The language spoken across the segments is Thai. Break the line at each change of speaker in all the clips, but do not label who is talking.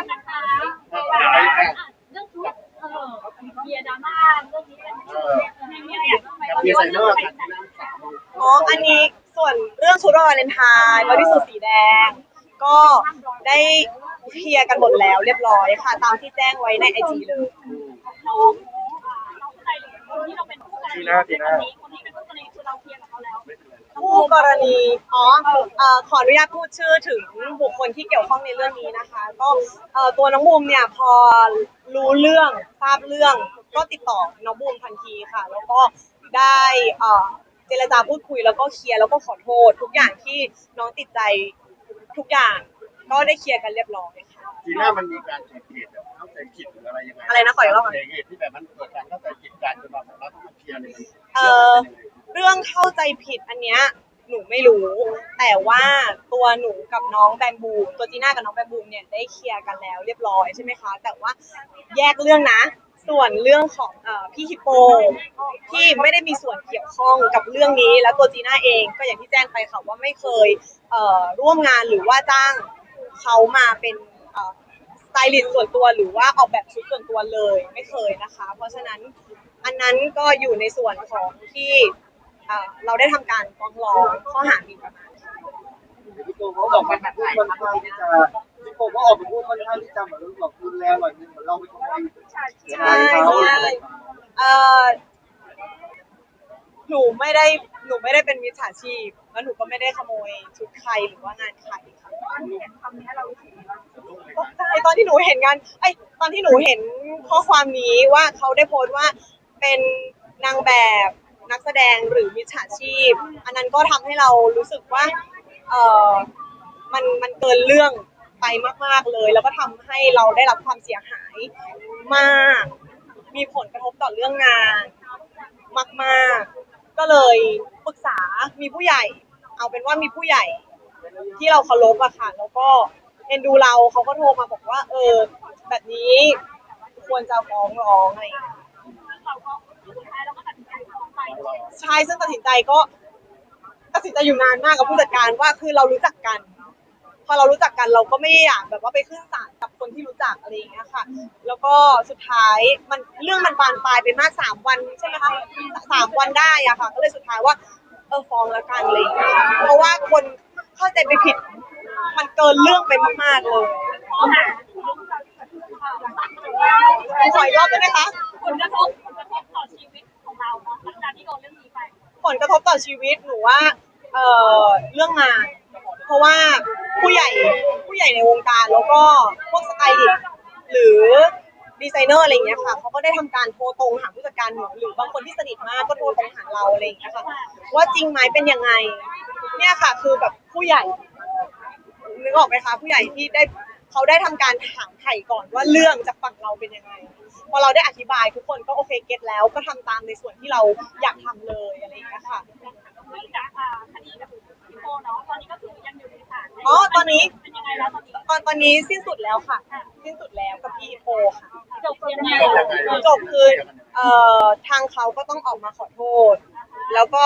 ษนะคะเรื่องชุดเออเบียร์ดราม่าเรื่องนี้เป็นยังไง
เนี่ยเบียร์ใส่เลือด
อ๋ออันนี้ส่วนเรื่องชุดวาเลนไทน์บริสุทธิ์สีแดง ก็ได้เคลียร์กันหมดแล้วเรียบร้อยค่ะ ตามที่แจ้งไว้ในไอจีเลย
เราเราเข้าใจคนที่เราเป็นผู้กรณีคนนี้คนที่เป็นผู้กรณีคือ เราเคลียร์กับเขาแล้ว
คู่กรณีอ๋อเอ่อขออนุญาตพูดชื่อถึงบุคคลที่เกี่ยวข้องในเรื่องนี้นะคะ ก็เอ่อตัวน้องบูมเนี่ยพอรู้เรื่องทราบเรื่อง ก็ติดต่อน้องบูมทันทีค่ะ แล้วก็ได้เอ่อเจรจาพูดคุยแล้วก็เคลียร์แล้วก็ขอโทษ ทุกอย่างที่น้องติดใจทุกอย่างก็ได้เคลียร์กันเรียบร้อยค่ะ
ทีหน้ามันมีการเกิดเหตุแบบเข้าใจผิดหรืออะไรยังไง
อะไรนะขออีกรอบหน่อย
เหตุที่แบบมันเกิดการเข้าใจผิดกันจนเราเราต้องมาเคลียร์เนี่ยมัน
เอ่อ เรื่องเรื่องเข้าใจผิดอันเนี้ยหนูไม่รู้ แต่ว่าตัวหนูกับน้องแบมบูมตัวจีน่ากับน้องแบมบูมเนี่ยได้เคลียร์กันแล้วเรียบร้อยใช่ไหมคะ แต่ว่าแยกเรื่องนะ ส่วนเรื่องของเออพี่ฮิปโปที่ไม่ได้มีส่วนเกี่ยวข้องกับเรื่องนี้ แล้วตัวจีน่าเองก็อย่างที่แจ้งไปค่ะว่าไม่เคยเอ่อร่วมงานหรือว่าจ้างเขามาเป็นเอ่อสไตลิสต์ส่วนตัวหรือว่าออกแบบชุดส่วนตัวเลยไม่เคยนะคะ เพราะฉะนั้นอันนั้นก็อยู่ในส่วนของที่ เอ่อเราได้ทำการฟ้องร้องข้อหาหมิ่นประมาทค่ะ
พี่โกเขาออกมาพูดค่อนข้างที่จะพี่โกก็ออกมาพูดค่อนข้างที่จะเหมือนแบบรุนแรงหน่อยนึงเหมือนเราไปขโมย
ใช่ใช่เอ่อหนูไม่ได้หนูไม่ได้เป็นมิจฉาชีพ แล้วหนูก็ไม่ได้ขโมยชุดใครหรือว่างานใครค่ะตกใจตอนที่หนูเห็นงานไอยตอนที่หนูเห็นข้อความนี้ว่าเขาได้โพสต์ว่าเป็นนางแบบ นักแสดงหรือมิจฉาชีพ อันนั้นก็ทำให้เรารู้สึกว่าเออมันมันเกินเรื่องไปมาก ๆเลย แล้วก็ทำให้เราได้รับความเสียหายมาก มีผลกระทบต่อเรื่องงาน มาก ๆ ก็เลยปรึกษามีผู้ใหญ่ เอาเป็นว่ามีผู้ใหญ่ที่เราเคารพอะค่ะ แล้วก็เอ็นดูเราเขาก็โทรมาบอกว่า เออ แบบนี้ควรจะฟ้องร้องอะไรอย่างเงี้ย
เราก็สุดท้ายเราก็ ใจ
ใช่ซึ่งตัดสินใจก็ ตัดสินใจอยู่นานมากกับผู้จัดการว่าคือเรารู้จักกัน พอเรารู้จักกันเราก็ไม่อยากแบบว่าไปขึ้นศาลกับคนที่รู้จักอะไรอย่างเงี้ยค่ะ แล้วก็สุดท้ายมันเรื่องมันบานปลายไปมากสามวันใช่ไหมคะสามวันได้อะค่ะ ก็เลยสุดท้ายว่าเออฟ้องแล้วกันอะไรอย่างเลยเพราะว่าคนเข้าใจไปผิด มันเกินเรื่องไปมากๆเลย
ขอหา
ขออีกรอบได้ไหมคะ
ผลกระทบ ของเราหลังจากที่โดนเรื่องนี้ไป
ผลกระทบต่อชีวิตหนูว่าเอ่อเรื่องงาน เพราะว่าผู้ใหญ่ผู้ใหญ่ในวงการแล้วก็พวกสไตลิสต์หรือดีไซเนอร์อะไรเงี้ยค่ะเขาก็ได้ทำการโทรตรงหาผู้จัดการหนูหรือบางคนที่สนิทมากก็โทรตรงหาเราอะไรเงี้ยค่ะว่าจริงไหมเป็นยังไง เนี่ยค่ะคือแบบผู้ใหญ่นึกออกไหมคะผู้ใหญ่ที่ได้ เขาได้ทำการถามไถ่ก่อนว่าเรื่องจากฝั่งเราเป็นยังไงพอเราได้อธิบายทุกคนก็โอเคเก็ตแล้ว ก็ทำตามในส่วนที่เราอยากทำเลยอะไรอย่างเงี้ยค่ะ
เรื่องจากคดีกับพี่โปเนาะตอนนี้ก็คือยังอยู่ในศาล
อ๋อตอนนี้
เป็นยังไงแล้วตอนนี้
ตอนตอนนี้สิ้นสุดแล้วค่ะ สิ้นสุดแล้วกับพี่โปค่ะ
จบยังไง
จบคือเอ่อทางเขาก็ต้องออกมาขอโทษ แล้วก็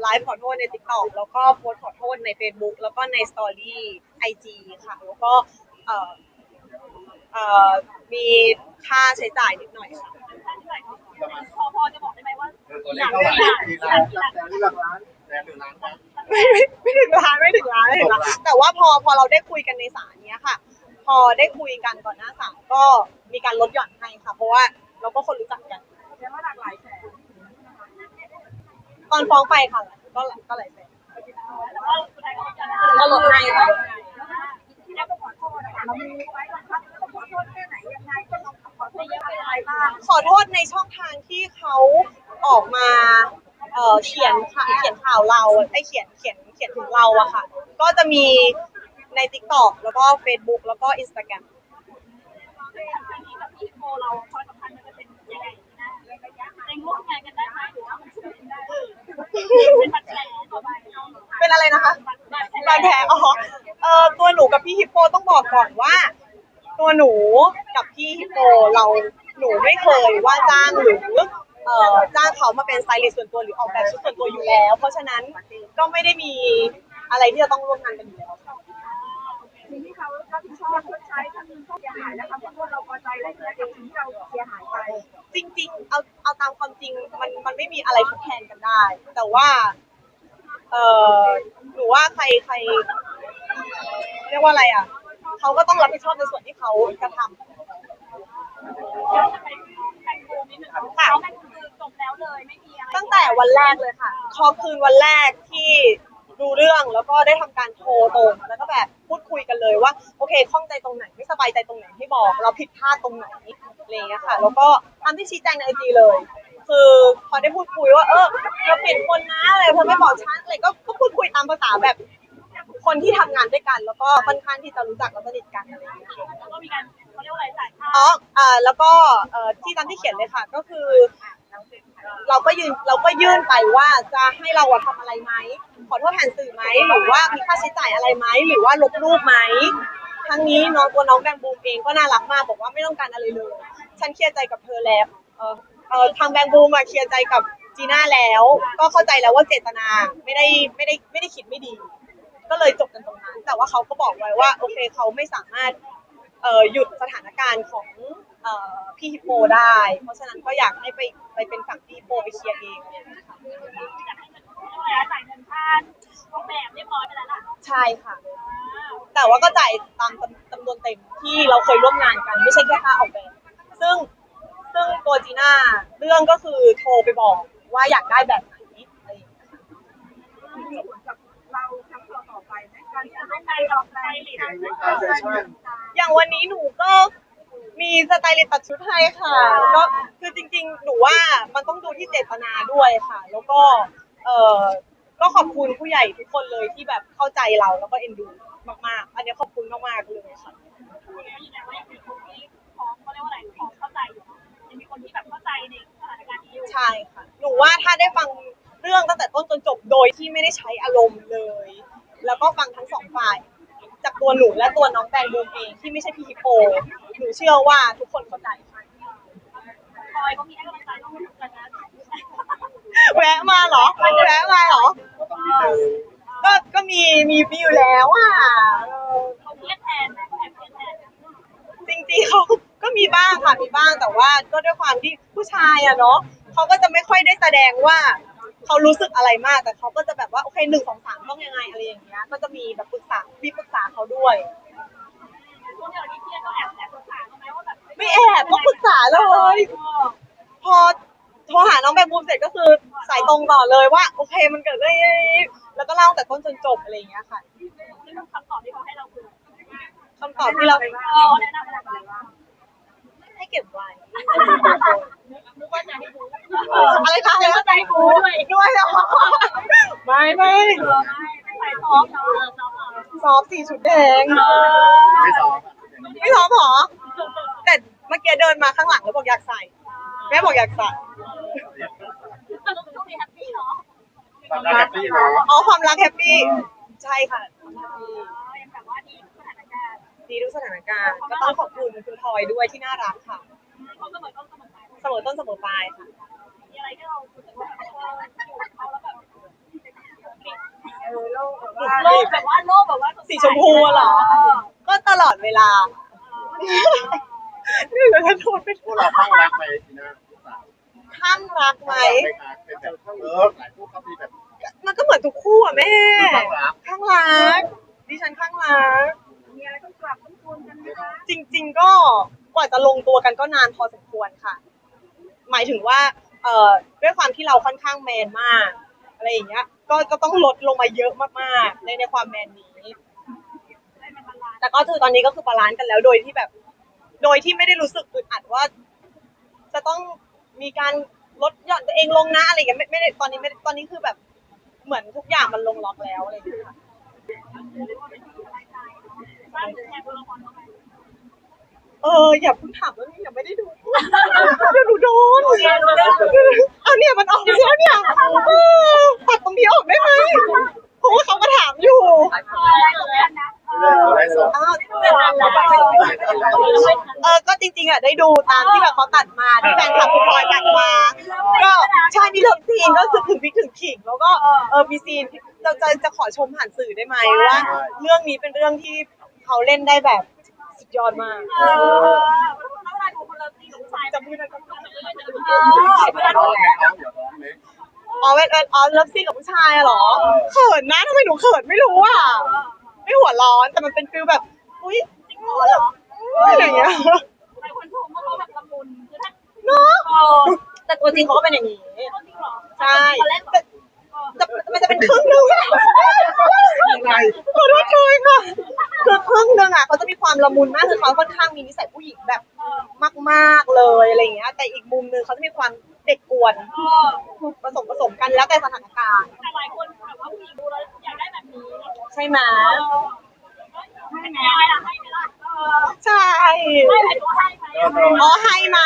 ไลฟ์ขอโทษใน t ิ k t o k แล้วก็โพสต์ขอโทษใน Facebook แล้วก็ในสตอรี่ไอจีค่ะ แล้วก็ เอ่อเอ่อมีค่าใช้จ่ายนิดหน่อยค่ะ
พอพอจะบอกได้ไหมว่า
ตัวเลขเท่าไหร่ทีละ
หลักแสนหรือหลักล้าน
แสนหรือล้านนะ
ไม่ไม่ไม่ถึงล้านไม่ถึงล้านไม่ถึงล้านแต่ว่าพอพอเราได้คุยกันในศาลเนี้ยค่ะ พอได้คุยกันก่อนหน้าศาลก็มีการลดหย่อนให้ค่ะ เพราะว่าเราก็คนรู้จักกัน
แค่ว่าหลากหลายแสน
ตอนฟ้องไปค่ะก็ก็หลายแสน
แต่ว่าสุดท้ายก็จะ
ก็ลดให้ค่ะ
ที่เราก็ ขอโทษนะคะเรามีไว้บังคับต้องขอโทษแค่ไหนยังไงก็ต้องขอโทษเยอะเป็นอะไรบ้าง
ขอโทษในช่องทางที่เขาออกมาเอ่อเขียนข่าวเขียนข่าวเราไอ้เขียนเขียนเขียนถึงเราอะค่ะ ก็จะมีใน t ิ k t o k แล้วก็ Facebook แล้วก็ Instagram
ครั้งนี้กับพี่โมเราความสัมพันธ์มันจะเป็นยังไงนะยังร่วมงานกันได้ไหมหรือว่ามันจะเป็นได้เป็นบัตรแผลต่อไป
เป็นอะไรนะคะ
บัตรแผล
บาดแผลอ๋อเอ่อตัวห นูกับพี่ฮิปโปต้องบอกก่อนว่า ตัวหนูกับพี่ฮิปโปเราหนูไม่เคยว่าจ้างหรือเอ่อจ้างเขามาเป็นสไตลิสต์ส่วนตัวหรือออกแบบชุดส่วนตัวอยู่แล้ว เพราะฉะนั้นก็ไม่ได้มีอะไรที่จะต้องร่วมงานกันอยู่แล้วค่ะ
สิ่งที่เขารับผิดชอบชดใช้ถ้ามีข้อเสียหายอะไรอย่างเงี้ยกับสิ่งที่เราเสียหายไป
จริงๆ เอาเอาตามความจริงมันมันไม่มีอะไรทดแทนกันได้ แต่ว่า เออหนูว่าใครใคร เรียกว่าอะไรอะเขาก็ต้องรับผิดชอบในส่วนที่เขากระทำ
เราจะไปแบ่งบูมนิดนึงค่ะเขาแบ่งบูมคือจบแล้วเลยไม่มีอะไร
ตั้งแต่วันแรกเลยค่ะพอคืนวันแรกที่ดูเรื่องแล้วก็ได้ทำการโทรตรงแล้วก็แบบพูดคุยกันเลยว่าโอเคข้องใจตรงไหนไม่สบายใจตรงไหนให้บอก เราผิดพลาดตรงไหนอะไรอย่างเงี้ยค่ะ แล้วก็ตามที่ชี้แจงในไอจีเลย คือพอได้พูดคุยว่าเออเราเปลี่ยนคนนะอะไรเธอไม่บอกฉันอะไรก็ก็พูดคุยตามภาษาแบบ คนที่ทำงานด้วยกัน แล้วก็ค่อนข้างที่จะรู้จักและสนิทกันอะไรอย่างเงี้ย
แล้วก็มีการเขาเรียกว่าอะไรจ่ายค่า
อ๋ออ่าแล้วก็เอ่อที่ตามที่เขียนเลยค่ะ ก็คือเราก็ยืนเราก็ยื่นไปว่าจะให้เราอะทำอะไรไหมขอโทษแทนสื่อไหมหรือว่ามีค่าใช้จ่ายอะไรไหมหรือว่าลบรูปไหมทั้งนี้น้องตัวน้องแบงบูมเองก็น่ารักมากบอกว่าไม่ต้องการอะไรเลย ฉันเคลียร์ใจกับเธอแล้วเออเออทางแบงบูมอะเคลียร์ใจกับจีน่าแล้ว ก็เข้าใจแล้วว่าเจตนาไม่ได้ไม่ได้ไม่ได้คิดไม่ดี ก็เลยจบกันตรงนั้น แต่ว่าเขาก็บอกไว้ว่าโอเคเขาไม่สามารถเอ่อหยุดสถานการณ์ของเอ่อพี่ฮิปโปได้ เพราะฉะนั้นก็อยากให้ไปไปเป็นฝั่งพี่ฮิปโปไปเคลียร์เอง
อยากให้เงินเขาเรียกว่ะจ่ายเงินค่าออกแบบเรียบร้อยไปแล้วล่ะ
ใช่ค่ะ แต่ว่าก็จ่ายตามจำจำนวนเต็มที่เราเคยร่วมงานกัน ไม่ใช่แค่ค่าออกแบบ ซึ่งซึ่งตัวจีน่าเรื่องก็คือโทรไปบอกว่าอยากได้แบบไหนอะไรอย่างเงี้ย
ไปไหมการที่จะต้องไปออกไปหรือ
ในการแฟชั่น
อย่างวันนี้หนูก็มีสไตลิสต์ตัดชุดให้ค่ะ ก็คือจริงๆ หนูว่ามันต้องดูที่เจตนาด้วยค่ะ แล้วก็เออก็ขอบคุณผู้ใหญ่ทุกคนเลยที่แบบเข้าใจเราแล้วก็เอ็นดูมากๆ อันนี้ขอบคุณมากๆเลยค่ะ
ยืนยันว่ายังมีคนที่พร้อมเขาเรียกว่าอะไรพร้อมเข้าใจอยู่ยังมีคนที่แบบเข้าใจในสถานการณ์นี้อยู่
ใช่ค่ะ หนูว่าถ้าได้ฟังเรื่องตั้งแต่ต้นจนจบโดยที่ไม่ได้ใช้อารมณ์เลย แล้วก็ฟังทั้งสองฝ่าย จากตัวหนูและตัวน้องแตงบูมเองที่ไม่ใช่พี่ฮิปโปหนูเชื่อว่าทุกคนเข้าใจค่ะ
คอยเขามีให้กำลังใจน้องเหมือนกันนะ
แวะมาเหรอแวะมาเหรอ
ก็
ก็มีมีมีอยู่แล้วอะเขา
เครียดแทนนะเขาแอบเครียดแทน
จริงๆเขาก็มีบ้างค่ะมีบ้างแต่ว่าก็ด้วยความที่ผู้ชายอะเนาะเขาก็จะไม่ค่อยได้แสดงว่า เขารู้สึกอะไรมาก แต่เขาก็จะแบบว่าโอเคหนึ่งสองสามต้องยังไงอะไรอย่างเงี้ย ก็จะมีแบบปรึกษาพี่ปรึกษาเขาด้วย
ช่วงที่เราที่เครียดก็แอบแอบสงสารเขาไหมว่าแบบ
ไม่แอบก็ปรึกษาเลย พอโทรหาน้องแบมบูมเสร็จก็คือสายตรงต่อเลยว่า โอเคมันเกิดเรื่องนี้แล้วก็เล่าแต่ต้นจนจบอะไรอย่างเงี้ยค่ะ
ซึ่งคำตอบที่เขาให้เราคือ
คำตอบที่เรา
เออแนะนำอะไรบ้าง
ให้เก็บไว้
นึกว่าจะให้ดู
อะไรคะอะไรคะใจกูด้วยด้วยเหรอไม่ไม่
เออไม่ใส่ท้องเนาะเออซ้อมเอา
ซอฟสีชุดแดง
ไม่สอบ
ไม่ซอฟหรอ แต่เมื่อกี้เดินมาข้างหลังแล้วบอกอยากใส่ แม่บอกอยากใส่
สรุปช่วงนี้แฮปปี้เนาะ
ความรักแฮปปี้เนาะ
อ๋อความรักแฮปปี้ ใช่ค่ะ
ยังแบบว่าดีสถานการณ์
ดีทุกสถานการณ์ ก็ต้องขอบคุณคุณพลอยด้วยที่น่ารักค่ะ
เขาเสมอต้นเสมอปลาย
เสมอต้นเสมอปลายค่ะ
มีอะไรที่เรารู้สึกว่าเอออยู่กับเขาแล้วแบบ
เออโลกแบบ
โลกแบบว่าโลกแบบว่า
สีชมพูอะเหรอ ก็ตลอดเวลานี่เราจะโดนไป
พวกเราข้างรักไปทีนะ
ข้างรักไหม
ไปค่ะเป็นแบบเออหลายคู่เขามีแบบ
มันก็เหมือนทุกคู่อะแม่
ข้างรัก
ข้างรักดิฉันข้างรัก
จูนกันไหมคะ
จริง ๆ ก็กว่าจะลงตัวกันก็นานพอสมควรค่ะ หมายถึงว่าเอ่อด้วยความที่เราค่อนข้างแมนมาก อะไรอย่างเงี้ย ก็ก็ต้องลดลงมาเยอะมากๆในในความแมนนี้ แต่ก็คือตอนนี้ก็คือบาลานซ์กันแล้วโดยที่แบบ โดยที่ไม่ได้รู้สึกอึดอัดว่า จะต้องมีการลดหย่อนตัวเองลงนะอะไรอย่างเงี้ยไม่ไม่ได้ตอนนี้ไม่ตอนนี้คือแบบเหมือนทุกอย่างมันลงล็อกแล้วอะไรอย่างเงี้ยค่ะ
เอ
ออย่าเพิ่งถามเรื่องนี้ยังไม่ได้ดูเดี๋ยวหนูโดนเอาเนี่ยมันออกแล้วเนี่ยเออตัดตรงนี้ออกได้ไหมเพราะว่าเขามาถามอยู่เออก็จริงๆอะได้ดูตามที่แบบเขาตัดมาที่แฟนคลับคุณพลอยตัดมา ก็ใช่มีเลิฟซีนก็คือถึงพริกถึงขิงแล้วก็เออมีซีนจะจะจะขอชมผ่านสื่อได้ไหมว่า เรื่องนี้เป็นเรื่องที่ เขาเล่นได้แบบสุดยอดมาก
เออแล้วเวลาดูเวลาโดน
อ๋อเวลาอ๋อเลิฟซีนกับผู้ชายอะเหรอเขินนะทำไมหนูเขินไม่รู้อะไม่หัวร้อนแต่มันเป็นฟิลแบบ อุ้ย
จริงเหรอ
อุ้ยอย่างเงี้ย
หลายคนชมว่าเขาแบบละมุนคือถ้า
เนาะ
เออ
แต่ตัวจริงเขาก็เป็นอย่างนี้
จริงเหรอ
ใช่
เขาเล่นแบบ
จะมันจะเป็นครึ่งหนึง
ยังไง
ขอโทษเลยค่ะ คือครึ่งหนึงอะเขาจะมีความละมุนมากคือเขาค่อนข้างมีนิสัยผู้หญิงแบบมากๆเลยอะไรอย่างเงี้ย แต่อีกมุมหนึงเขาจะมีความเด็กกวน
เออ
ผสมผสมกันแล้วแต่สถานการณ์
แต่หลายคนแบบว่าผู้หญิงดูแล้วอยากได้แบบนี้
ใช่ไหม
ให้ไหมล่ะให้ไหมล่ะเออ
ใช่
ให้ไหมตัวให้ไหม
อ๋อให้ไหม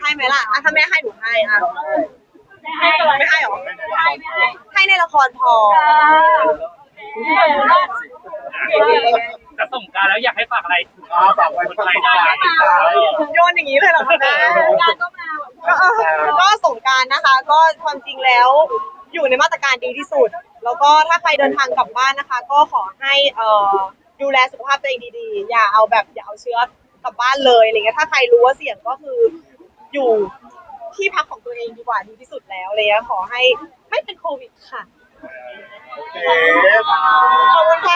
ให้ไหมล่ะอะถ้าแม่ให้หนูให้อะ
ให้ไปเลย
ไม่ให้หรอ
ไม่ให้ไม่ให้
ให้ในละครพอ
จะส่งกรารแล้วอยากให้ฝากอะไรถึง
อาฝากไว้
คนไทยได้ติดตาม
โยนอย่างนี้เลยเหรอคะแม่
งานก็มาแบบ
ก็เออก็สงกรารนะคะ ก็ความจริงแล้วอยู่ในมาตรการดีที่สุด แล้วก็ถ้าใครเดินทางกลับบ้านนะคะ ก็ขอให้เอ่อดูแลสุขภาพตัวเองดีๆ อย่าเอาแบบอย่าเอาเชื้อกลับบ้านเลยอะไรเงี้ยถ้าใครรู้ว่าเสี่ยงก็คืออยู่ที่พักของตัวเองดีกว่าดีที่สุดแล้วอะไรเลยขอให้ไม่เป็นโควิดค่ะ
โอเค
ขอบคุณค่ะ